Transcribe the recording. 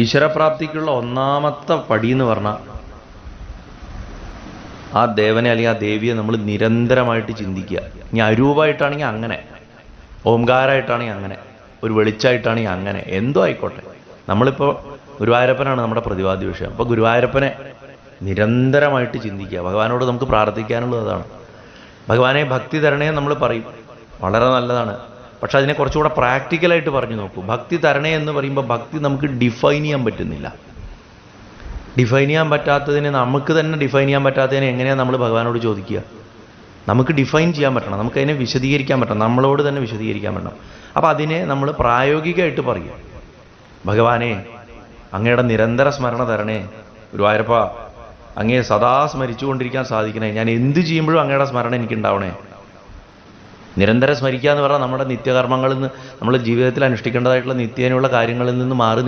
ഈശ്വരപ്രാപ്തിക്കുള്ള ഒന്നാമത്തെ പടി എന്ന് പറഞ്ഞാൽ ആ ദേവനെ അല്ലെങ്കിൽ ആ ദേവിയെ നമ്മൾ നിരന്തരമായിട്ട് ചിന്തിക്കുക. ഇനി അരൂപമായിട്ടാണെങ്കിൽ അങ്ങനെ ഓംകാരമായിട്ടാണെങ്കിൽ അങ്ങനെ ഒരു വെളിച്ചായിട്ടാണെങ്കിൽ അങ്ങനെ എന്തോ ആയിക്കോട്ടെ. നമ്മളിപ്പോൾ ഗുരുവായൂരപ്പനാണ് നമ്മുടെ പ്രതിവാദി വിഷയം. അപ്പോൾ ഗുരുവായൂരപ്പനെ നിരന്തരമായിട്ട് ചിന്തിക്കുക. ഭഗവാനോട് നമുക്ക് പ്രാർത്ഥിക്കാനുള്ളതാണ് ഭഗവാനെ ഭക്തി തരണേ നമ്മൾ പറയും. വളരെ നല്ലതാണ്. പക്ഷെ അതിനെ കുറച്ചുകൂടെ പ്രാക്ടിക്കലായിട്ട് പറഞ്ഞു നോക്കൂ. ഭക്തി തരണേ എന്ന് പറയുമ്പോൾ ഭക്തി നമുക്ക് ഡിഫൈൻ ചെയ്യാൻ പറ്റുന്നില്ല. ഡിഫൈൻ ചെയ്യാൻ പറ്റാത്തതിനെ നമുക്ക് തന്നെ ഡിഫൈൻ ചെയ്യാൻ പറ്റാത്തതിനെ എങ്ങനെയാണ് നമ്മൾ ഭഗവാനോട് ചോദിക്കുക? നമുക്ക് ഡിഫൈൻ ചെയ്യാൻ പറ്റണം. നമുക്ക് അതിനെ വിശദീകരിക്കാൻ പറ്റണം. നമ്മളോട് തന്നെ വിശദീകരിക്കാൻ പറ്റണം. അപ്പോൾ അതിനെ നമ്മൾ പ്രായോഗികമായിട്ട് പറയുക. ഭഗവാനെ അങ്ങയുടെ നിരന്തര സ്മരണ തരണേ. ഗുരുവായൂരപ്പ അങ്ങയെ സദാ സ്മരിച്ചുകൊണ്ടിരിക്കാൻ സാധിക്കണേ. ഞാൻ എന്ത് ചെയ്യുമ്പോഴും അങ്ങയുടെ സ്മരണ എനിക്ക് ഉണ്ടാവണേ നിരന്തരം സ്മരിക്കുക എന്ന് പറഞ്ഞാൽ നമ്മുടെ നിത്യകർമ്മങ്ങളിൽ നിന്ന് നമ്മൾ ജീവിതത്തിൽ അനുഷ്ഠിക്കേണ്ടതായിട്ടുള്ള നിത്യേനയുള്ള കാര്യങ്ങളിൽ നിന്ന് മാറി